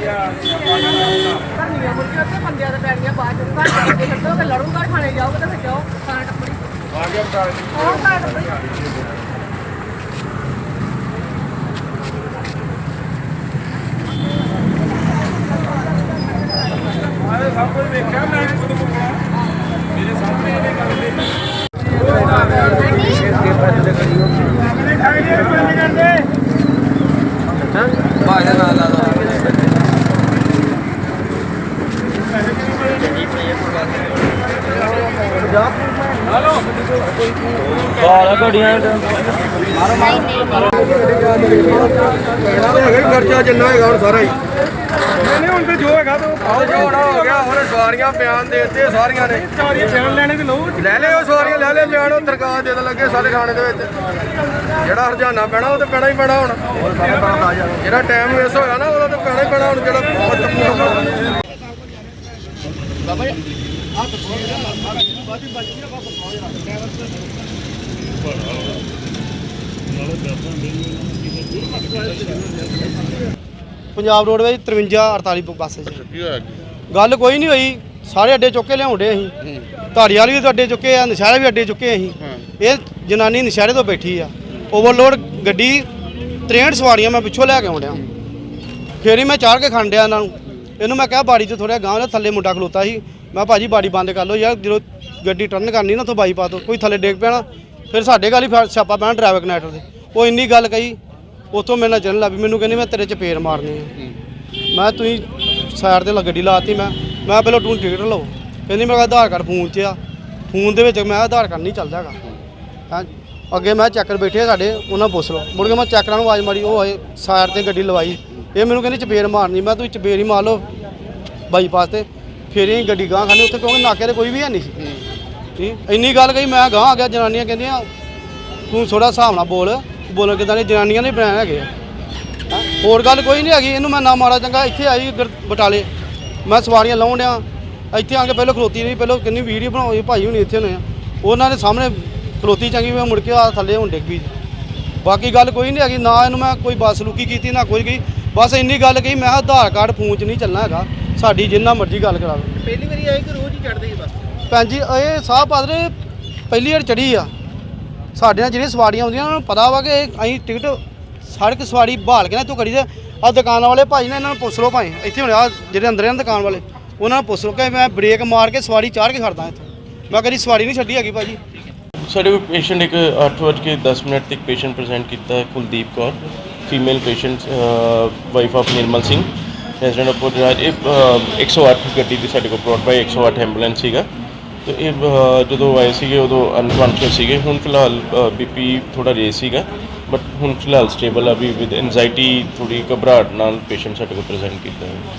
ਕਰਨੀਆਂ ਮੁਰਗੀਆਂ ਤੇ ਬੰਦਿਆਂ ਦੇ ਪੈਣੀਆਂ ਬਾਅਦ ਚ। ਘਰ ਜਾ ਕੇ ਛੱਡੋ ਕਿ ਲੜੂਗਾ ਖਾਣੇ ਜਾਓਗੇ ਤਾਂ ਫਿਰ ਜਾਓ ਖਾਣਾ ਟੱਪੜੀ ਆ ਗਿਆ ਬਟਾਲੇ ਹੋਰ ਖਾਣਾ ਟੱਪੜੀ ਆਏ ਸਭ ਕੁਝ ਵੇਖਿਆ ਮੈਂ ਖੁਦ ਮੁਕਣਾ ਮੇਰੇ ਸਾਹਮਣੇ ਇਹਨੇ ਗੱਲ ਦੇ ਆਪਣੇ ਖਾਈ ਦੇ ਬੰਦ ਕਰਦੇ ਭਾਜਾ ਨਾਲ ਲਾ ਦੋ ਹਲੋ ਬਾਲਾ ਖਰਚਾ ਜਿੰਨਾ ਹੈਗਾ ਹੁਣ ਸਾਰਾ ਹੀ ਨਹੀਂ ਹੁਣ ਤੇ ਜੋ ਹੈਗਾ ਤੋ ਆਹ ਹੋ ਗਿਆ ਹੁਣ ਸਵਾਰੀਆਂ ਬਿਆਨ ਦੇ ਦਿੱਤੇ ਸਾਰੀਆਂ ਨੇ ਚਾਰੀ ਬਿਆਨ ਲੈਣੇ ਤੇ ਲਓ ਲੈ ਲਿਓ ਸਵਾਰੀਆਂ ਲੈ ਲਿਓ ਬਿਆਨ ਉਹ ਦਰਗਾਹ ਦੇ ਦੇਣ ਲੱਗੇ ਸਾਰੇ ਥਾਣੇ ਦੇ ਵਿੱਚ ਜਿਹੜਾ ਹਰਜਾਨਾ ਪੈਣਾ ਉਹ ਤੇ ਪੈਣਾ ਹੀ ਪੈਣਾ ਹੁਣ ਜਿਹੜਾ ਟਾਈਮ ਵੇਸ ਹੋਇਆ ਨਾ ਉਹਦਾ ਤੇ ਪੈਣਾ ਹੀ ਪੈਣਾ ਹੁਣ ਜਿਹੜਾ ਪੰਜਾਬ ਰੋਡਵੇਜ਼ 53 48 ਬੱਸ 'ਚ। ਗੱਲ ਕੋਈ ਨਹੀਂ ਹੋਈ। ਸਾਰੇ ਅੱਡੇ ਚੁੱਕ ਲਿਆਉਂਦੇ ਅਸੀਂ। ਧਾਰੀਵਾਲ ਵੀ ਅੱਡੇ ਚੁੱਕੇ ਆ ਨਸ਼ਹਿਰੇ ਵੀ ਅੱਡੇ ਚੁੱਕੇ ਅਸੀਂ। ਇਹ ਜਨਾਨੀ ਨਸ਼ਹਿਰੇ ਤੋਂ ਬੈਠੀ ਆ। ਓਵਰਲੋਡ ਗੱਡੀ 63 ਸਵਾਰੀਆਂ ਮੈਂ ਪਿੱਛੋਂ ਲੈ ਕੇ ਆਉਂਦਿਆ। ਫੇਰ ਹੀ ਮੈਂ ਚਾੜ ਕੇ ਖੰਡਿਆ ਇਹਨਾਂ ਨੂੰ। ਇਹਨੂੰ ਮੈਂ ਕਿਹਾ ਬਾੜੀ ਤੋਂ ਥੋੜਾ ਗਾਂਹ ਦੇ ਥੱਲੇ ਮੁੰਡਾ ਖਲੋਤਾ ਸੀ। ਮੈਂ ਭਾਜੀ ਬਾੜੀ ਬੰਦ ਕਰ ਲਓ ਯਾਰ ਜਦੋਂ ਗੱਡੀ ਟਰਨ ਕਰਨੀ ਨਾ ਤੋਂ ਬਾਈਪਾਸ ਤੋਂ ਕੋਈ ਥੱਲੇ ਡੇਗ ਪੈਣਾ ਫਿਰ ਸਾਡੇ ਗੱਲ ਹੀ ਫਿਰ ਸਿਆਪਾ ਪੈਣਾ ਡਰਾਈਵਰ ਕਨੈਕਟਰ ਦੇ। ਉਹ ਇੰਨੀ ਗੱਲ ਕਹੀ ਉਤੋਂ ਮੇਰੇ ਨਾਲ ਚੱਲਣ ਲੱਗ ਪਈ ਮੈਨੂੰ ਕਹਿੰਦੀ ਮੈਂ ਤੇਰੇ ਚ ਪੇਰ ਮਾਰਨੀ ਆ। ਮੈਂ ਤੁਸੀਂ ਸਾਈਡ ਤੇ ਗੱਡੀ ਲਾਤੀ ਮੈਂ ਮੈਂ ਪਹਿਲਾਂ ਤੂੰ ਟਿਕਟ ਲਓ। ਕਹਿੰਦੀ ਮੇਰਾ ਆਧਾਰ ਕਾਰਡ ਫੋਨ 'ਚ ਆ ਫੋਨ ਦੇ ਵਿੱਚ ਮੈਂ ਆਧਾਰ ਕਾਰਡ ਨਹੀਂ ਚੱਲਦਾ ਹੈਗਾ। ਹਾਂ ਅੱਗੇ ਮੈਂ ਚੱਕਰ ਬੈਠੇ ਸਾਡੇ ਉਹਨਾਂ ਪੁੱਛ ਲਓ। ਮੁੜ ਕੇ ਮੈਂ ਚੱਕਰਾਂ ਨੂੰ ਆਵਾਜ਼ ਮਾਰੀ ਉਹ ਆਏ ਸਾਈਡ ਤੇ ਗੱਡੀ ਲਵਾਈ। ਇਹ ਮੈਨੂੰ ਕਹਿੰਦੀ ਚਪੇਰ ਮਾਰਨੀ ਮੈਂ ਤੂੰ ਚਪੇਰ ਹੀ ਮਾਰ ਲਓ ਬਾਈਪਾਸ ਤੇ। ਫੇਰ ਹੀ ਗੱਡੀ ਗਾਂ ਖਾਣੀ ਉੱਥੇ ਕਿਉਂਕਿ ਨਾਕੇ ਤੇ ਕੋਈ ਵੀ ਹੈ ਨਹੀਂ ਸੀ। ਠੀਕ? ਇੰਨੀ ਗੱਲ ਕਹੀ, ਮੈਂ ਗਾਂ ਆ ਗਿਆ, ਜਨਾਨੀਆਂ ਕਹਿੰਦੀਆਂ, ਤੂੰ ਥੋੜਾ ਹਿਸਾਬ ਨਾਲ ਬੋਲ, ਬੋਲਣ ਕਿਦਾਂ ਨੇ ਜਨਾਨੀਆਂ ਨੇ ਬਣਾਏ ਹੈਗੇ ਆ। ਹੈਂ। ਹੋਰ ਗੱਲ ਕੋਈ ਨਹੀਂ ਹੈਗੀ, ਇਹਨੂੰ ਮੈਂ ਨਾ ਮਾਰਾ ਚੰਗਾ, ਇੱਥੇ ਆਈ ਗੁਰ- ਬਟਾਲੇ। ਮੈਂ ਸਵਾਰੀਆਂ ਲਾਉਣ ਡਿਆ, ਇੱਥੇ ਆ ਕੇ ਪਹਿਲਾਂ ਖਲੋਤੀ ਰਹੀ, ਪਹਿਲਾਂ ਕਿੰਨੀ ਵੀਡੀਓ ਬਣਾਈ ਭਾਈ ਹੁਣੀ ਇੱਥੇ ਹੋਣੇ ਆ। ਉਹਨਾਂ ਦੇ ਸਾਹਮਣੇ ਖਲੋਤੀ ਚੰਗੀ, ਮੈਂ ਮੁੜ ਕੇ ਆ ਥੱਲੇ ਹੁਣ ਡਿੱਗ ਪਈ। ਬਾਕੀ ਗੱਲ ਕੋਈ ਨਹੀਂ ਹੈਗੀ, ਨਾ ਇਹਨੂੰ ਮੈਂ ਕੋਈ ਬਸਲੂਕੀ ਕੀਤੀ, ਨਾ ਕੋਈ ਗਈ ਬਸ ਇੰਨੀ ਗੱਲ ਕਹੀ, ਮੈਂ ਕਿਹਾ ਆਧਾਰ ਕਾਰਡ ਫੋਨ 'ਚ ਨਹੀਂ ਚੱਲਣਾ ਹੈਗਾ। ਸਾਡੀ ਜਿੰਨਾ ਮਰਜ਼ੀ ਗੱਲ ਕਰਾ ਪਹਿਲੀ ਵਾਰੀ ਆਏ ਕਿ ਰੋਜ਼ ਹੀ ਚੜਦੇ ਬਸ? ਭੈਣ ਜੀ ਇਹ ਸਾਹ ਪਾਦਰੇ ਪਹਿਲੀ ਵਾਰ ਚੜੀ ਆ। ਸਾਡੇ ਨਾਲ ਜਿਹੜੀਆਂ ਸਵਾਰੀਆਂ ਆਉਂਦੀਆਂ ਉਹਨਾਂ ਨੂੰ ਪਤਾ ਵਾ ਕਿ ਇਹ ਅਸੀਂ ਟਿਕਟ ਸੜਕ ਸਵਾਰੀ ਬਹਾਲ ਕੇ ਨਾ ਤੂੰ ਕਰੀ ਦੇ। ਆ ਦੁਕਾਨਾਂ ਵਾਲੇ ਭਾਈ ਨੇ ਇਹਨਾਂ ਨੂੰ ਪੁੱਛ ਲਓ ਭਾਈ ਇੱਥੇ ਹੁਣ ਆ ਜਿਹੜੇ ਅੰਦਰ ਆ ਦੁਕਾਨ ਵਾਲੇ ਉਹਨਾਂ ਨੂੰ ਪੁੱਛ ਲਓ ਕਿ ਮੈਂ ਬ੍ਰੇਕ ਮਾਰ ਕੇ ਸਵਾਰੀ ਚਾੜ ਕੇ ਖੜਦਾ ਇੱਥੇ। ਮੈਂ ਕਦੀ ਸਵਾਰੀ ਨਹੀਂ ਛੱਡੀ ਹੈਗੀ ਭਾਜੀ। ਸਾਡੇ ਕੋਲ ਪੇਸ਼ੈਂਟ ਇੱਕ 8:10 ਮਿੰਟ ਤੱਕ ਪੇਸ਼ੈਂਟ ਪ੍ਰੈਜ਼ੈਂਟ ਕੀਤਾ ਹੈ Kuldeep Kaur female patient wife of Nirmal Singh. Resident of ਪੁਰਾਜ ਇਹ ਅਹ, 108 ਗੱਡੀ ਦੀ ਸਾਡੇ ਕੋਲ ਬ੍ਰੌਡ ਬਾਈ 108 ਐਂਬੂਲੈਂਸ ਸੀਗਾ। ਤੇ ਇਹ ਅਹ, ਜਦੋਂ ਆਏ ਸੀਗੇ ਉਦੋਂ ਅਨਕੌਂਸ਼ੀਅਸ ਸੀਗੇ। ਹੁਣ ਫਿਲਹਾਲ ਬੀਪੀ ਥੋੜਾ ਰੇਸ ਸੀਗਾ ਬਟ ਹੁਣ ਫਿਲਹਾਲ ਸਟੇਬਲ ਆ ਵੀ ਵਿਦ ਐਂਜ਼ਾਈਟੀ ਥੋੜੀ ਘਬਰਾਹਟ ਨਾਲ ਪੇਸ਼ੈਂਟ ਸਾਡੇ ਕੋਲ ਪ੍ਰੈਜ਼ੈਂਟ ਕੀਤਾ ਹੈ।